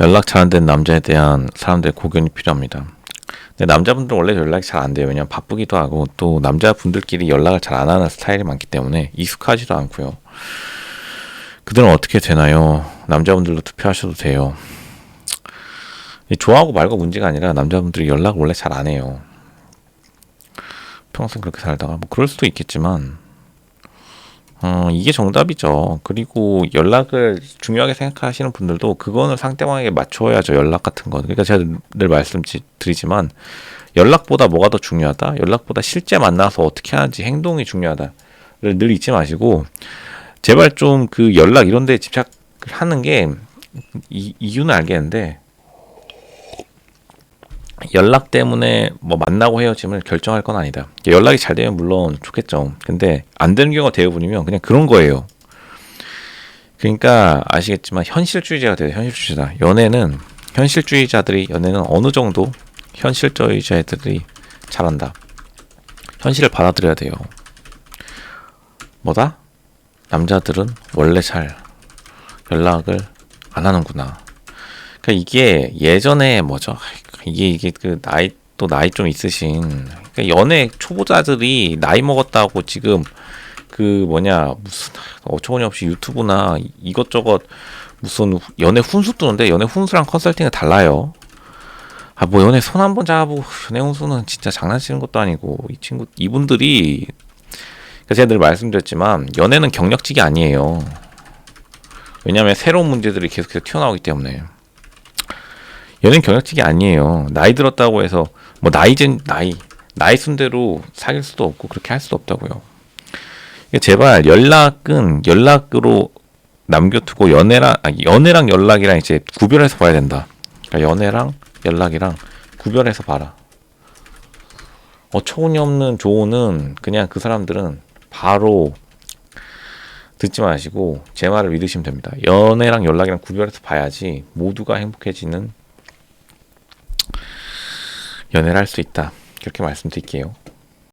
연락 잘 안 되는 남자에 대한 사람들의 고견이 필요합니다. 근데 남자분들은 원래 연락이 잘 안 돼요. 왜냐면 바쁘기도 하고 또 남자분들끼리 연락을 잘 안 하는 스타일이 많기 때문에 익숙하지도 않고요. 그들은 어떻게 되나요? 남자분들도 투표하셔도 돼요. 이 좋아하고 말고 문제가 아니라 남자분들이 연락을 원래 잘 안 해요. 평생 그렇게 살다가 뭐 그럴 수도 있겠지만 어, 이게 정답이죠. 그리고 연락을 중요하게 생각하시는 분들도 그거는 상대방에게 맞춰야죠. 연락 같은 거. 그러니까 제가 늘 말씀드리지만 연락보다 뭐가 더 중요하다? 연락보다 실제 만나서 어떻게 하는지 행동이 중요하다를 늘 잊지 마시고 제발 좀 그 연락 이런 데 집착을 하는 게 이, 이유는 알겠는데 연락 때문에 뭐 만나고 헤어짐을 결정할 건 아니다. 연락이 잘 되면 물론 좋겠죠. 근데 안 되는 경우가 대부분이면 그냥 그런 거예요. 그러니까 아시겠지만 현실주의자가 돼요. 현실주의자. 연애는 현실주의자들이 연애는 어느 정도 현실주의자들이 잘한다. 현실을 받아들여야 돼요. 뭐다? 남자들은 원래 잘 연락을 안 하는구나. 그러니까 이게 예전에 뭐죠? 이게 이게 그 나이 또 나이 좀 있으신 그러니까 연애 초보자들이 나이 먹었다고 지금 그 뭐냐 무슨 어처구니 없이 유튜브나 이것저것 무슨 연애 훈수 뜨는데 연애 훈수랑 컨설팅은 달라요. 아 뭐 연애 손 한 번 잡아보고 연애 훈수는 진짜 장난치는 것도 아니고 이 친구 이분들이 그러니까 제가 늘 말씀드렸지만 연애는 경력직이 아니에요. 왜냐하면 새로운 문제들이 계속해서 튀어나오기 때문에 연애는 경력직이 아니에요. 나이 들었다고 해서 뭐 나이젠 나이 나이 순대로 사귈 수도 없고 그렇게 할 수도 없다고요. 제발 연락은 연락으로 남겨두고 연애랑 아니, 연애랑 연락이랑 이제 구별해서 봐야 된다. 그러니까 연애랑 연락이랑 구별해서 봐라. 어처구니 없는 조언은 그냥 그 사람들은 바로 듣지 마시고 제 말을 믿으시면 됩니다. 연애랑 연락이랑 구별해서 봐야지 모두가 행복해지는 연애를 할 수 있다. 그렇게 말씀드릴게요.